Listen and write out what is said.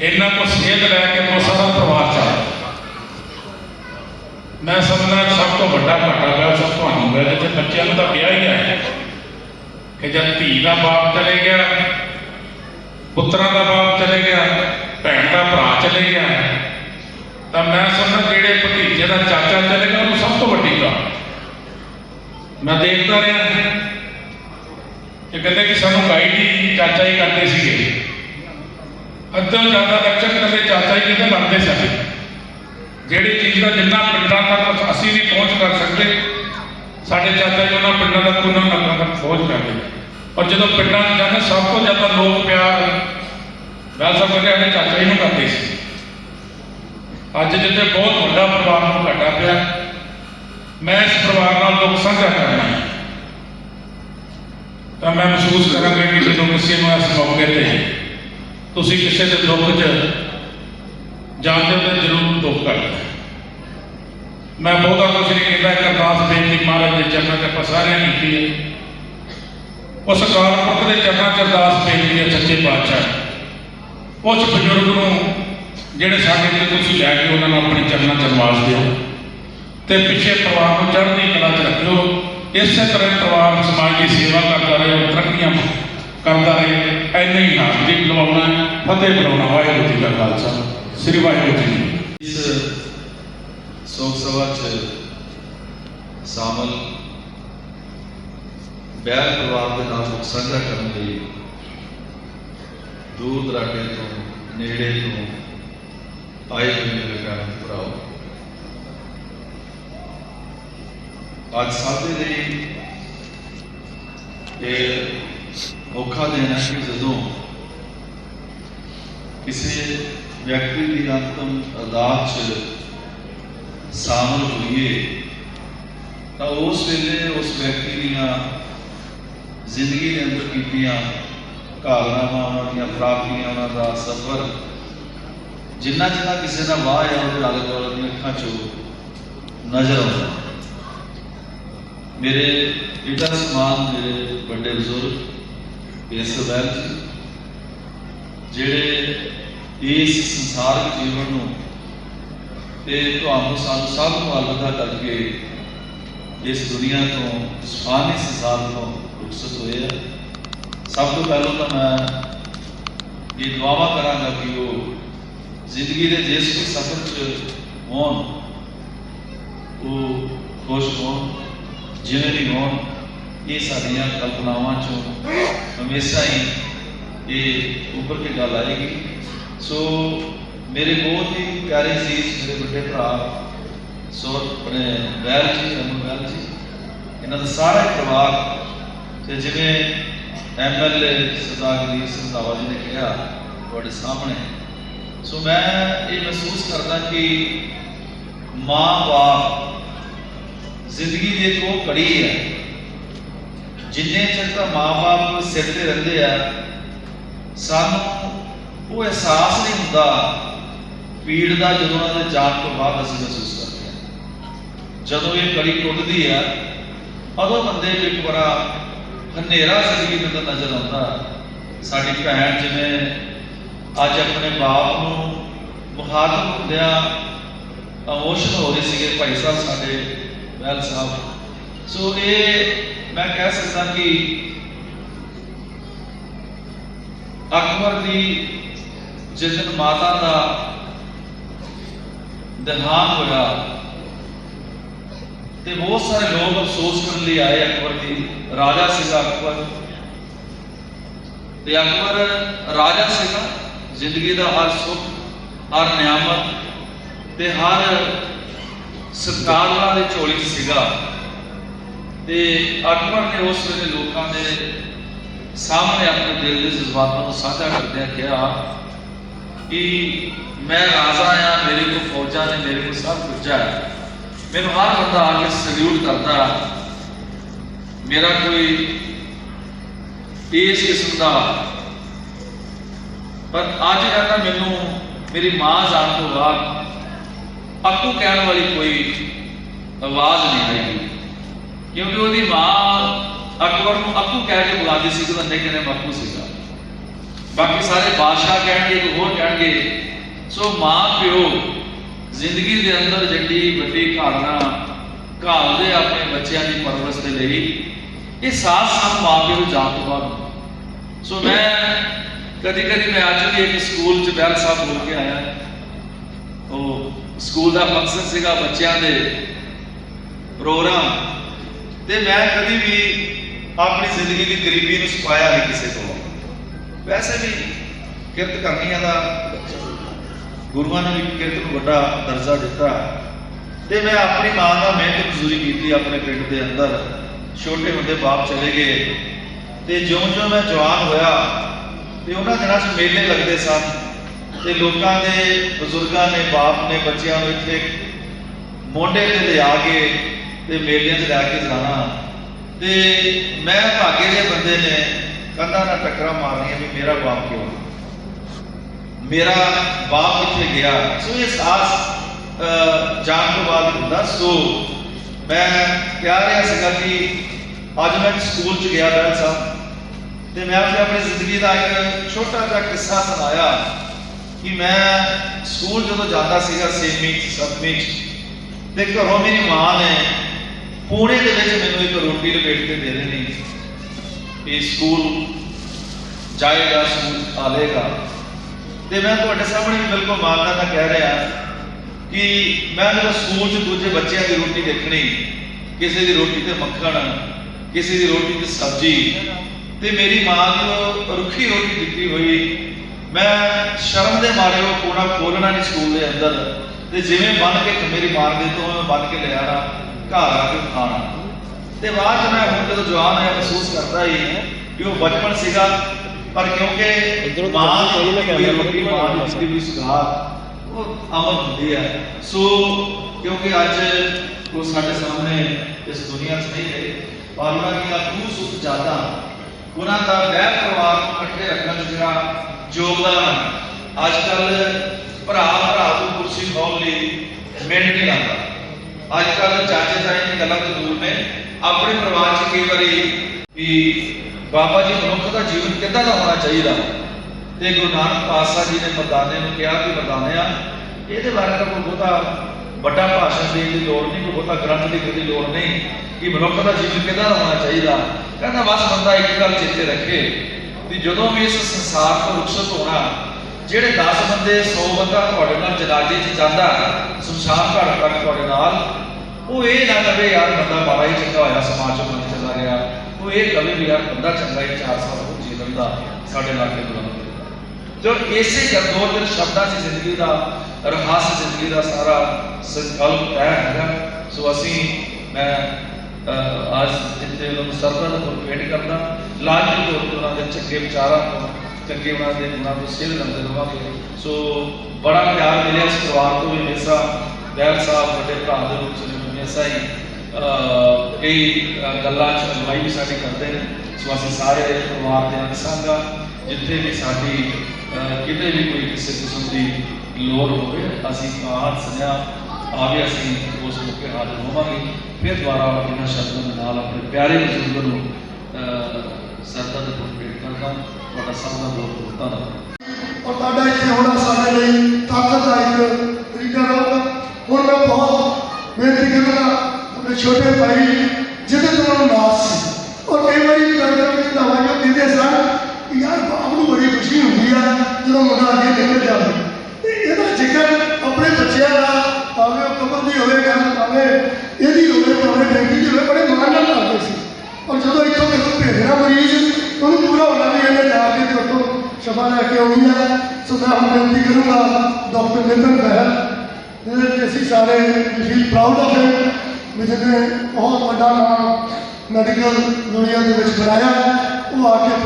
ਇਹਨਾਂ ਕੋ ਸੇਧ ਲੈ ਕੇ ਕੋ ਸਾਰਾ ਪਰਿਵਾਰ ਚੱਲਦਾ ਮੈਂ ਸਮਝਦਾ ਸਭ ਤੋਂ ਵੱਡਾ ਘਾਟਾ ਪਿਆ, ਸਭ ਤੁਹਾਨੂੰ ਹੋਇਆ ਜਿੱਥੇ ਬੱਚਿਆਂ ਨੂੰ ਤਾਂ ਪਿਆ ਹੀ ਹੈ ਕਿ ਜਦ ਧੀ ਦਾ ਬਾਪ ਚਲੇ ਗਿਆ, ਪੁੱਤਰਾਂ ਦਾ ਬਾਪ ਚਲੇ ਗਿਆ, ਭੈਣ ਦਾ ਭਰਾ ਚਲੇ ਗਿਆ, ਤਾਂ ਮੈਂ ਸਮਝਦਾ ਜਿਹੜੇ ਭਤੀਜੇ ਦਾ ਚਾਚਾ ਚਲੇ ਗਿਆ, ਉਹਨੂੰ ਸਭ ਤੋਂ ਵੱਡੀ ਗੱਲ। ਮੈਂ ਦੇਖਦਾ ਰਿਹਾ ਕਿ ਕਹਿੰਦੇ ਕਿ ਸਾਨੂੰ ਗਾਈਡ ਹੀ ਚਾਚਾ ਹੀ ਕਰਦੇ ਸੀਗੇ। ਅੱਧਾ ਜ਼ਿਆਦਾ ਲੈਕਚਰ ਕਰਦੇ ਚਾਚਾ ਹੀ ਕਿਤੇ ਲੱਗਦੇ ਸਾਡੇ ਜਿਹੜੀ ਚੀਜ਼ ਦਾ ਜਿੰਨਾ ਪਿੰਡਾਂ ਤੱਕ ਅਸੀਂ ਨਹੀਂ ਪਹੁੰਚ ਕਰ ਸਕਦੇ, ਸਾਡੇ ਚਾਚਾ ਜੀ ਉਹਨਾਂ ਪਿੰਡਾਂ ਤੱਕ ਉਹਨਾਂ ਨਗਰਾਂ ਤੱਕ ਪਹੁੰਚ ਕਰਦੇ ਔਰ ਜਦੋਂ ਪਿੰਡਾਂ ਨੂੰ ਜਾਂਦੇ, ਸਭ ਤੋਂ ਜ਼ਿਆਦਾ ਲੋਕ ਪਿਆਰ ਗੱਲ ਸਭ ਕਹਿੰਦੇ ਆਪਣੇ ਚਾਚਾ ਜੀ ਨੂੰ ਕਰਦੇ ਸੀ। ਅੱਜ ਜਿੱਥੇ ਬਹੁਤ ਵੱਡਾ ਪਰਿਵਾਰ ਨੂੰ ਘਾਟਾ ਪਿਆ, ਮੈਂ ਇਸ ਪਰਿਵਾਰ ਨਾਲ ਦੁੱਖ ਸਾਂਝਾ ਕਰਨਾ ਹੈ। ਤਾਂ ਮੈਂ ਮਹਿਸੂਸ ਕਰਾਂਗਾ ਕਿ ਜਦੋਂ ਕਿਸੇ ਨੂੰ ਇਸ ਮੌਕੇ ਤੇ ਤੁਸੀਂ ਕਿਸੇ ਦੇ ਦੁੱਖ 'ਚ ਜਾਣਦੇ ਹੋ ਤਾਂ ਜ਼ਰੂਰ ਦੁੱਖ ਕਰਦਾ ਮੈਂ ਬਹੁਤਾ ਕੁਝ ਨਹੀਂ ਕਹਿੰਦਾ ਇੱਕ ਅਰਦਾਸ ਬੇਨਤੀ ਮਹਾਰਾਜ ਦੇ ਚਰਨਾਂ 'ਚ ਆਪਾਂ ਸਾਰਿਆਂ ਨੇ ਕੀਤੀ ਹੈ। ਉਸ ਅਕਾਲ ਦੇ ਚਰਨਾਂ 'ਚ ਅਰਦਾਸ ਬੇਨਤੀ ਹੈ, ਸੱਚੇ ਪਾਤਸ਼ਾਹ। ਉਸ ਬਜ਼ੁਰਗ ਨੂੰ ਜਿਹੜੇ ਸਾਡੇ ਤੇ ਤੁਸੀਂ ਲੈ ਕੇ ਉਹਨਾਂ ਨੂੰ ਆਪਣੇ ਚਰਨਾਂ 'ਚ ਨਿਵਾਸ ਦਿਓ ਤੇ ਪਿੱਛੇ ਪਰਿਵਾਰ ਨੂੰ ਚੜ੍ਹਦੀ ਕਲਾ 'ਚ ਰੱਖਿਓ। ਇਸੇ ਤਰ੍ਹਾਂ ਪਰਿਵਾਰ ਸਮਾਜ ਦੀ ਸੇਵਾ ਕਰਦਾ ਰਹੇ, ਤਰੱਕੀਆਂ ਕਰਦਾ ਰਹੇ। ਐਨੇ ਹੀ ਨਾਮ ਦੀ ਲਵਾਉਣਾ ਫਤਿਹ ਬੁਲਾਉਣਾ ਵਾਹਿਗੁਰੂ ਜੀ ਕਾ ਖਾਲਸਾ। ਸ੍ਰੀ ਵਾਹਿਗੁਰੂ ਜੀ ਇਸ ਸ਼ੋਕ ਸਭਾ 'ਚ ਸ਼ਾਮਲ ਬੈਰ ਪਰਿਵਾਰ ਦੇ ਨਾਲ ਦੁੱਖ ਸਾਂਝਾ ਕਰਨ ਲਈ ਦੂਰ ਦਰਾਡੇ ਤੋਂ, ਨੇੜੇ ਤੋਂ ਆਏ ਹੋਏ ਮੇਰੇ ਭੈਣ ਭਰਾਓ। ਅੱਜ ਸਾਡੇ ਲਈ ਇਹ ਔਖਾ ਦਿਨ ਹੈ ਕਿ ਜਦੋਂ ਕਿਸੇ ਵਿਅਕਤੀ ਦੀ ਅੰਤਮ ਅਰਦਾਸ 'ਚ ਸ਼ਾਮਲ ਹੋਈਏ, ਤਾਂ ਉਸ ਵੇਲੇ ਉਸ ਵਿਅਕਤੀ ਦੀਆਂ ਜ਼ਿੰਦਗੀ ਦੇ ਅੰਦਰ ਕੀਤੀਆਂ ਘਾਲਨਾਵਾਂ ਉਹਨਾਂ ਦੀਆਂ ਪ੍ਰਾਪਤੀਆਂ, ਉਹਨਾਂ ਦਾ ਸਫ਼ਰ, ਜਿੰਨਾ ਜਿੰਨਾ ਕਿਸੇ ਦਾ ਵਾਹ ਹੈ ਉਹਦੇ ਆਲੇ ਦੁਆਲੇ ਦੀਆਂ ਅੱਖਾਂ 'ਚੋਂ ਨਜ਼ਰ ਆਉਂਦਾ। ਮੇਰੇ ਪਿਤਾ ਸਮਾਨ, ਮੇਰੇ ਵੱਡੇ ਬਜ਼ੁਰਗ ਇਸ ਜੀ ਜਿਹੜੇ ਇਸ ਸੰਸਾਰਿਕ ਜੀਵਨ ਨੂੰ ਤੇ ਤੁਹਾਨੂੰ ਸਾਨੂੰ ਸਭ ਨੂੰ ਅਲਵਿਦਾ ਕਰਕੇ ਇਸ ਦੁਨੀਆ ਤੋਂ ਫਾਨੀ ਸੰਸਾਰ ਤੋਂ ਰੁਖਸਤ ਹੋਏ ਆ। ਸਭ ਤੋਂ ਪਹਿਲਾਂ ਤਾਂ ਮੈਂ ਇਹ ਦੁਆਵਾ ਕਰਾਂਗਾ ਕਿ ਉਹ ਜ਼ਿੰਦਗੀ ਦੇ ਜਿਸ ਵੀ ਸਫ਼ਰ 'ਚ ਹੋਣ, ਉਹ ਖੁਸ਼ ਹੋਣ, ਜਿਵੇਂ ਵੀ ਹੋਣ। ਇਹ ਸਾਡੀਆਂ ਕਲਪਨਾਵਾਂ 'ਚੋਂ ਹਮੇਸ਼ਾ ਹੀ ਇਹ ਉੱਪਰ ਕੇ ਗੱਲ ਆਏਗੀ। ਸੋ ਮੇਰੇ ਬਹੁਤ ਹੀ ਪਿਆਰੇ ਸੀ ਮੇਰੇ ਵੱਡੇ ਭਰਾ, ਸੋ ਆਪਣੇ ਵੈਲ ਜੀ ਅਮਨ ਵੈਲ ਜੀ, ਇਹਨਾਂ ਦਾ ਸਾਰਾ ਪਰਿਵਾਰ ਤੇ ਜਿਵੇਂ ਐਮਐਲਏ ਸਰਦਾਰ ਗਰੀਬ ਸਿੰਘ ਜੀ ਨੇ ਕਿਹਾ ਤੁਹਾਡੇ ਸਾਹਮਣੇ। ਸੋ ਮੈਂ ਇਹ ਮਹਿਸੂਸ ਕਰਦਾ ਕਿ ਮਾਂ-ਬਾਪ ਜ਼ਿੰਦਗੀ ਦੇ ਇੱਕ ਉਹ ਕੜੀ ਹੈ ਜਿੰਨੇ ਚਿਰ ਤਾਂ ਮਾਂ-ਬਾਪ ਸਿਰ ਤੇ ਰਹਿੰਦੇ ਆ, ਸਾਨੂੰ ਉਹ ਅਹਿਸਾਸ ਨਹੀਂ ਹੁੰਦਾ ਪੀੜ ਦਾ ਜਦੋਂ ਉਹਨਾਂ ਦੇ ਜਾਣ ਤੋਂ ਬਾਅਦ ਅਸੀਂ ਮਹਿਸੂਸ ਕਰਦੇ ਹਾਂ। ਜਦੋਂ ਇਹ ਕੜੀ ਟੁੱਟਦੀ ਆ, ਉਦੋਂ ਬੰਦੇ ਨੂੰ ਇੱਕ ਬੜਾ ਹਨੇਰਾ ਜ਼ਿੰਦਗੀ ਦੇ ਨਜ਼ਰ ਆਉਂਦਾ, ਸਾਡੀ ਭੈਣ ਜਿਵੇਂ ਅੱਜ ਆਪਣੇ ਬਾਪ ਨੂੰ ਮੁਖਾਤਬ ਹੁੰਦਿਆਂ ਅਮੋਸ਼ਨ ਹੋ ਰਹੇ ਸੀਗੇ, ਭਾਈ ਸਾਹਿਬ ਸਾਡੇ ਵੈਲ ਸਾਹਿਬ। ਸੋ ਇਹ ਮੈਂ ਕਹਿ ਸਕਦਾ ਕਿ ਅਕਬਰ ਦੀ ਜਿਸ ਮਾਤਾ ਦਾ ਦੇਹਾਂਤ ਹੋਇਆ ਤੇ ਬਹੁਤ ਸਾਰੇ ਲੋਕ ਅਫਸੋਸ ਕਰਨ ਲਈ ਆਏ ਅਕਬਰ ਦੀ। ਰਾਜਾ ਸੀਗਾ ਅਕਬਰ। ਤੇ ਅਕਬਰ ਰਾਜਾ ਸੀਗਾ, ਜ਼ਿੰਦਗੀ ਦਾ ਹਰ ਸੁੱਖ, ਹਰ ਨਿਆਮਤ ਤੇ ਹਰ ਸਰਕਾਰ ਉਹਨਾਂ ਦੇ ਝੋਲੀ ਸੀਗਾ। ਤੇ ਅਕਬਰ ਨੇ ਉਸ ਵੇਲੇ ਲੋਕਾਂ ਦੇ ਸਾਹਮਣੇ ਆਪਣੇ ਦਿਲ ਦੇ ਜਜ਼ਬਾਤਾਂ ਨੂੰ ਸਾਂਝਾ ਕਰਦਿਆਂ ਕਿਹਾ ਕਿ ਮੈਂ ਰਾਜਾ ਆ ਮੇਰੇ ਕੋਲ ਫੌਜਾਂ ਨੇ, ਮੇਰੇ ਕੋਲ ਸਭ ਕੁਝ ਹੈ। ਮੈਨੂੰ ਹਰ ਬੰਦਾ ਆ ਕੇ ਸਲੂਟ ਕਰਦਾ, ਮੇਰਾ ਕੋਈ ਇਸ ਕਿਸਮ ਦਾ। ਪਰ ਅੱਜ ਕਹਿੰਦਾ ਮੈਨੂੰ ਮੇਰੀ ਮਾਂ ਜਾਣ ਤੋਂ ਬਾਅਦ ਅੱਕੂ ਕਹਿਣ ਵਾਲੀ ਕੋਈ ਆਵਾਜ਼ ਨਹੀਂ ਆਈ। ਕਿਉਂਕਿ ਉਹਦੀ ਮਾਂ ਅਕਬਰ ਨੂੰ ਅੱਕੂ ਕਹਿ ਕੇ ਬੁਲਾਉਂਦੀ ਸੀ ਕਿ ਉਹਦਾ ਨਿਕਨੇ ਬਾਪੂ ਸੀਗਾ। ਬਾਕੀ ਸਾਰੇ ਬਾਦਸ਼ਾਹ ਕਹਿਣਗੇ, ਕੋਈ ਹੋਰ ਕਹਿਣਗੇ। ਸੋ ਮਾਂ, ਪਿਓ, ਜ਼ਿੰਦਗੀ ਦੇ ਅੰਦਰ ਜੱਡੀ ਵੱਡੀ ਘਾਲਣਾ, ਘਾਲਦੇ ਆਪਣੇ ਬੱਚਿਆਂ ਦੀ ਪਰਵਰਿਸ਼ ਦੇ ਲਈ, ਇਹ ਸਾਥ ਸਾਨੂੰ ਮਾਂ, ਪਿਓ ਨੂੰ ਜਾਣ ਤੋਂ ਬਾਅਦ ਸੋ ਮੈਂ ਕਦੀ ਕਦੀ ਮੈਂ ਅੱਜ ਵੀ ਇੱਕ ਸਕੂਲ ਚ ਬੈਲ ਸਾਹਿਬ ਬੋਲ ਕੇ ਆਇਆ। ਉਹ ਸਕੂਲ ਦਾ ਫੰਕਸ਼ਨ ਸੀਗਾ ਬੱਚਿਆਂ ਦੇ ਪ੍ਰੋਗਰਾਮ। ਤੇ ਮੈਂ ਕਦੀ ਵੀ ਆਪਣੀ ਜ਼ਿੰਦਗੀ ਦੀ ਗਰੀਬੀ ਨੂੰ ਛੁਪਾਇਆ ਨਹੀਂ ਕਿਸੇ ਕੋਲੋਂ ਵੈਸੇ ਵੀ ਕਿਰਤ ਕਰਨੀਆਂ ਦਾ ਗੁਰੂਆਂ ਨੇ ਵੀ ਕਿਰਤ ਨੂੰ ਵੱਡਾ ਦਰਜਾ ਦਿੱਤਾ। ਤੇ ਮੈਂ ਆਪਣੀ ਮਾਂ ਨਾਲ ਮਿਹਨਤ ਮਜ਼ਦੂਰੀ ਕੀਤੀ ਆਪਣੇ ਪਿੰਡ ਦੇ ਅੰਦਰ। ਛੋਟੇ ਹੁੰਦੇ ਬਾਪ ਚਲੇ ਗਏ। ਤੇ ਜਿਉਂ-ਜਿਉਂ ਮੈਂ ਜਵਾਨ ਹੋਇਆ, ਤੇ ਉਹਨਾਂ ਦਿਨਾਂ 'ਚ ਮੇਲੇ ਲੱਗਦੇ ਸਨ। ਤੇ ਲੋਕਾਂ ਦੇ, ਬਜ਼ੁਰਗਾਂ ਨੇ, ਬਾਪ ਨੇ, ਬੱਚਿਆਂ ਨੂੰ ਇੱਥੇ ਮੋਢੇ ਤੇ ਲਿਆ ਕੇ ਤੇ ਮੇਲਿਆਂ 'ਚ ਲੈ ਕੇ ਜਾਣਾ। ਤੇ ਮੈਂ ਭਾਗੇ ਦੇ ਬੰਦੇ ਨੇ ਕੰਧਾਂ ਨਾਲ ਟੱਕਰਾਂ ਮਾਰਨੀਆਂ ਵੀ ਮੇਰਾ ਬਾਪ ਕਿਉਂ? ਮੇਰਾ ਬਾਪ ਕਿੱਥੇ ਗਿਆ? ਸੋ ਇਹ ਸਾਹਸ ਜਾਣ ਤੋਂ ਬਾਅਦ ਹੁੰਦਾ। ਸੋ ਮੈਂ ਕਹਿ ਰਿਹਾ ਸੀਗਾ ਕਿ ਅੱਜ ਮੈਂ ਸਕੂਲ 'ਚ ਗਿਆ ਬੈਲ ਸਾਹਿਬ। ਤੇ ਮੈਂ ਆਪਣੀ ਆਪਣੀ ਜ਼ਿੰਦਗੀ ਦਾ ਇੱਕ ਛੋਟਾ ਜਿਹਾ ਕਿੱਸਾ ਸੁਣਾਇਆ ਕਿ ਮੈਂ ਸਕੂਲ ਜਦੋਂ ਜਾਂਦਾ ਸੀਗਾ 6ਵੀਂ 'ਚ 7ਵੀਂ ਤੇ ਘਰੋਂ ਮੇਰੀ ਮਾਂ ਨੇ ਪੂਣੇ ਦੇ ਵਿੱਚ ਮੈਨੂੰ ਇੱਕ ਰੋਟੀ ਲਪੇਟ ਕੇ ਦੇ ਦੇਣੀ। ਕਿ ਸਕੂਲ ਜਾਏਗਾ, ਸਕੂਲ ਆਲੇਗਾ ਤੇ ਮੈਂ ਤੁਹਾਡੇ ਸਾਹਮਣੇ ਵੀ ਬਿਲਕੁਲ ਮਾਨਤਾ ਨਾਲ ਕਹਿ ਰਿਹਾ ਕਿ ਮੈਂ ਜਦੋਂ ਸਕੂਲ 'ਚ ਦੂਜੇ ਬੱਚਿਆਂ ਦੀ ਰੋਟੀ ਦੇਖਣੀ, ਕਿਸੇ ਦੀ ਰੋਟੀ ਤੇ ਮੱਖਣ, ਕਿਸੇ ਦੀ ਰੋਟੀ ਤੇ ਸਬਜ਼ੀ, ਤੇ ਮੇਰੀ ਮਾਂ ਦੀ ਰੁੱਖੀ ਰੋਟੀ ਦਿੱਤੀ ਹੋਈ, ਮੈਂ ਸ਼ਰਮ ਦੇ ਮਾਰੇ ਉਹ ਕੋਣਾ ਖੋਲਣਾ ਨਹੀਂ ਸਕੂਲ ਦੇ ਅੰਦਰ। ਤੇ ਜਿਵੇਂ ਬਣ ਕੇ ਮੇਰੀ ਮਾਂ ਦੇ ਤੋਂ, ਮੈਂ ਬੰਨ ਕੇ ਲੈ ਆਣਾ ਘਰ ਆ ਕੇ ਖਾਣਾ। ਤੇ ਬਾਅਦ ਚ ਮੈਂ ਹੁਣ ਜਦੋਂ ਜਵਾਨ ਹੋਇਆ ਮਹਿਸੂਸ ਕਰਦਾ ਹੀ ਕਿ ਉਹ ਬਚਪਨ ਸੀਗਾ। ਪਰ ਕਿਉਂਕਿ ਮਾਂ ਦੀ ਰੋਟੀ ਮਾਂ ਦੀ ਦਿੱਤੀ ਹੋਈ ਸੁਗਾਤ ਉਹ ਅਮਰ ਹੁੰਦੀ ਹੈ ਸੋ ਕਿਉਂਕਿ ਅੱਜ ਉਹ ਸਾਡੇ ਸਾਹਮਣੇ ਇਸ ਦੁਨੀਆ 'ਚ ਨਹੀਂ ਰਹੇ ਪਰ ਉਹਨਾਂ ਦੀਆਂ ਖੂਬਸੂਰਤ ਜਾਤਾਂ ਉਹਨਾਂ ਦਾ ਬਹਿ ਪਰਿਵਾਰ ਨੂੰ ਇਕੱਠੇ ਰੱਖਣ ਜਿਹੜਾ ਯੋਗਦਾਨ ਅੱਜ ਕੱਲ ਭਰਾ ਭਰਾ ਤੋਂ ਕੁਰਸੀ ਖੋਲ ਲਈ ਨਹੀਂ ਲਾਉਂਦਾ ਅੱਜ ਕੱਲ ਚਾਚੇ ਤਾਏ ਦੀ ਗੱਲਾਂ ਤੋਂ ਦੂਰ ਨੇ। ਆਪਣੇ ਪਰਿਵਾਰ 'ਚ ਕਈ ਵਾਰੀ ਵੀ ਬਾਬਾ ਜੀ ਮਨੁੱਖ ਦਾ ਜੀਵਨ ਕਿੱਦਾਂ ਦਾ ਹੋਣਾ ਚਾਹੀਦਾ? ਤੇ ਗੁਰੂ ਨਾਨਕ ਪਾਤਸ਼ਾਹ ਜੀ ਨੇ ਮਰਦਾਨੇ ਨੂੰ ਕਿਹਾ ਕਿ ਮਰਦਾਨਿਆ ਇਹਦੇ ਬਾਰੇ ਤਾਂ ਕੋਈ ਬਹੁਤਾ ਵੱਡਾ ਭਾਸ਼ਣ ਦੇਣ ਦੀ ਲੋੜ ਨਹੀਂ, ਕੋਈ ਬਹੁਤਾ ਗ੍ਰੰਥ ਲਿਖਣ ਦੀ ਲੋੜ ਨਹੀਂ ਕਿ ਮਨੁੱਖ ਦਾ ਜੀਵਨ ਕਿੱਦਾਂ ਦਾ ਹੋਣਾ ਚਾਹੀਦਾ। ਕਹਿੰਦਾ ਬਸ ਬੰਦਾ ਇੱਕ ਗੱਲ ਚੇਤੇ ਰੱਖੇ ਕਿ ਜਦੋਂ ਵੀ ਇਸ ਸੰਸਾਰ ਤੋਂ ਰੁਖਸਤ ਹੋਣਾ ਜਿਹੜੇ 10 ਬੰਦੇ 100 ਬੰਦਾ ਤੁਹਾਡੇ ਨਾਲ ਜਨਾਜ਼ੇ 'ਚ ਜਾਂਦਾ ਸ਼ਮਸ਼ਾਨ ਘਾਟ ਤੱਕ ਤੁਹਾਡੇ ਨਾਲ, ਉਹ ਇਹ ਨਾ ਕਵੇ, ਯਾਰ ਬੰਦਾ ਮਾੜਾ ਹੀ ਚੰਗਾ ਹੋਇਆ, ਸਮਾਜ ਚੋਂ ਬੰਦ ਚਲਾ ਗਿਆ। ਉਹ ਇਹ ਕਵੇ ਵੀ, ਯਾਰ ਬੰਦਾ ਚੰਗਾ ਹੀ 4 ਸਾਲ ਹੋ ਜੀ ਬੰਦਾ ਸਾਡੇ ਇਲਾਕੇ ਤੋਂ ਜੋ ਇਸੇ ਕਰ ਦੋ ਸ਼ਬਦਾਂ 'ਚ ਜ਼ਿੰਦਗੀ ਦਾ, ਰਹੱਸ ਜ਼ਿੰਦਗੀ ਦਾ ਸਾਰਾ ਸੰਕਲਪ ਤੈਅ ਹੈਗਾ। ਸੋ ਅਸੀਂ, ਮੈਂ ਅੱਜ ਇੱਥੇ ਉਹਨਾਂ ਨੂੰ ਸਰਦਾ ਦਾ ਭੇਟ ਕਰਦਾ। ਲਾਜ਼ਮੀ ਤੌਰ ਤੇ ਉਹਨਾਂ ਦੇ ਚੰਗੇ ਵਿਚਾਰਾਂ ਤੋਂ ਚੰਗੇ ਉਹਨਾਂ ਦੇ ਗੁਣਾਂ ਤੋਂ ਸਿਰ ਲੰਦੇ ਰਵਾਂਗੇ। ਸੋ ਬੜਾ ਪਿਆਰ ਮਿਲਿਆ ਇਸ ਪਰਿਵਾਰ ਤੋਂ ਵੀ ਹਮੇਸ਼ਾ ਬੈਲ ਸਾਹਿਬ, ਵੱਡੇ ਭਰਾ ਦੇ ਰੂਪ ਚ ਮੈਨੂੰ ਹੀ ਕਈ ਗੱਲਾਂ ਚ ਅਗਵਾਈ ਵੀ ਸਾਡੀ ਕਰਦੇ ਨੇ। ਸੋ ਅਸੀਂ ਸਾਰੇ ਪਰਿਵਾਰ ਦੇ ਅੰਗਸਾਂਗਾ ਜਿੱਥੇ ਵੀ ਸਾਡੀ ਕਿਤੇ ਵੀ ਕੋਈ ਕਿਸੇ ਕਿਸਮ ਦੀ ਲੋੜ ਹੋਵੇ, ਅਸੀਂ ਕਾਰ ਸਨਿਆ ਆਵੇ ਅਸੀਂ ਉਸ ਮੌਕੇ ਹਾਜ਼ਰ ਹੋਵਾਂਗੇ। ਫਿਰ ਦੁਬਾਰਾ ਇਹਨਾਂ ਸ਼ਬਦਾਂ ਦੇ ਨਾਲ ਆਪਣੇ ਪਿਆਰੇ ਬਜ਼ੁਰਗ ਨੂੰ ਅਹ, ਦੇ ਭੇਟ ਕਰਦਾ ਤੁਹਾਡਾ ਸਭ ਦਾ ਬਹੁਤ ਬਹੁਤ ਧੰਨਵਾਦ। ਔਰ ਤੁਹਾਡਾ ਇੱਥੇ ਹੋਣਾ ਸਾਡੇ ਲਈ ਤਾਕਤ ਦਾ ਇੱਕ ਤਰੀਕਾ ਰਹੂਗਾ ਹੁਣ ਮੈਂ ਬਹੁਤ ਬੇਨਤੀ ਕਰਾਂਗਾ ਆਪਣੇ ਛੋਟੇ ਭਾਈ ਜਿਹਦੇ ਤੋਂ ਉਹਨਾਂ ਨਾਸ ਸੀ। ਔਰ ਕਈ ਵਾਰੀ ਵੀ ਕਿ ਦਵਾ ਜੋ ਸਨ ਯਾਰ ਬਾਪ ਨੂੰ ਬੜੀ ਖੁਸ਼ੀ ਹੁੰਦੀ ਆ ਜਦੋਂ ਮੁੰਡਾ ਅੱਗੇ ਨਿਕਲ ਜਾਵੇ। ਤੇ ਇਹਦਾ ਜ਼ਿਕਰ ਆਪਣੇ ਬੱਚਿਆਂ ਦਾ ਭਾਵੇਂ ਉਹ ਕਮਲ ਦੀ ਹੋਵੇ ਗੱਲ ਭਾਵੇਂ ਇਹਦੀ ਹੋਵੇ ਭਾਵੇਂ ਬੈਂਕੀ ਦੀ ਹੋਵੇ ਬੜੇ ਮਾਣ ਨਾਲ ਕਰਦੇ ਸੀ। ਔਰ ਜਦੋਂ ਇੱਥੋਂ ਕਿਸੇ ਭੇਜਣਾ ਮਰੀਜ਼ ਉਹਨੂੰ ਪੂਰਾ ਹੋਣਾ ਵੀ ਇਹਨੇ ਜਾ ਕੇ ਤੇ ਉੱਥੋਂ ਸ਼ਫਾ ਲੈ ਕੇ ਆਉਣੀ ਹੈ ਸੋ ਮੈਂ ਹੁਣ ਬੇਨਤੀ ਕਰੂੰਗਾ ਡਾਕਟਰ ਨਿਤਨ ਬਹਿਲ ਜਿਹਦੇ ਕਿ ਅਸੀਂ ਸਾਰੇ ਫੀਲ ਪ੍ਰਾਊਡ ਆਫ ਹਿਮ ਵੀ ਜਿਹਨੇ ਬਹੁਤ ਵੱਡਾ ਨਾਮ ਮੈਡੀਕਲ ਦੁਨੀਆ ਦੇ ਵਿੱਚ ਬਣਾਇਆ ਉਹ ਆ ਕੇ